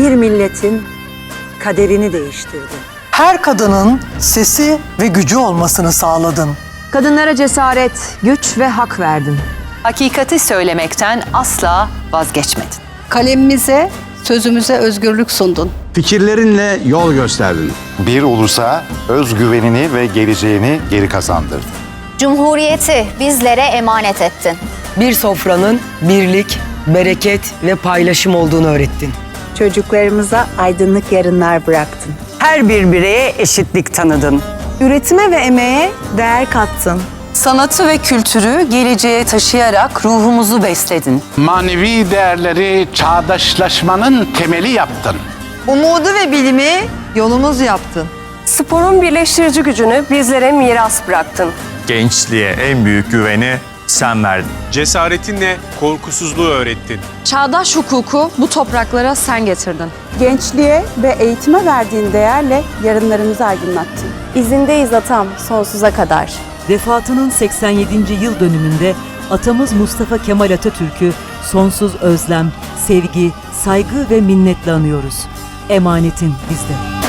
bir milletin kaderini değiştirdin. Her kadının sesi ve gücü olmasını sağladın. Kadınlara cesaret, güç ve hak verdin. Hakikati söylemekten asla vazgeçmedin. Kalemimize, sözümüze özgürlük sundun. Fikirlerinle yol gösterdin. Bir ulusa özgüvenini ve geleceğini geri kazandırdın. Cumhuriyeti bizlere emanet ettin. Bir sofranın birlik, bereket ve paylaşım olduğunu öğrettin. Çocuklarımıza aydınlık yarınlar bıraktın. Her bir bireye eşitlik tanıdın. Üretime ve emeğe değer kattın. Sanatı ve kültürü geleceğe taşıyarak ruhumuzu besledin. Manevi değerleri çağdaşlaşmanın temeli yaptın. Umudu ve bilimi yolumuz yaptın. Sporun birleştirici gücünü bizlere miras bıraktın. Gençliğe en büyük güveni sen verdin. Cesaretinle korkusuzluğu öğrettin. Çağdaş hukuku bu topraklara sen getirdin. Gençliğe ve eğitime verdiğin değerle yarınlarımızı aydınlattın. İzindeyiz atam sonsuza kadar. Vefatının 87. yıl dönümünde atamız Mustafa Kemal Atatürk'ü sonsuz özlem, sevgi, saygı ve minnetle anıyoruz. Emanetin bizde.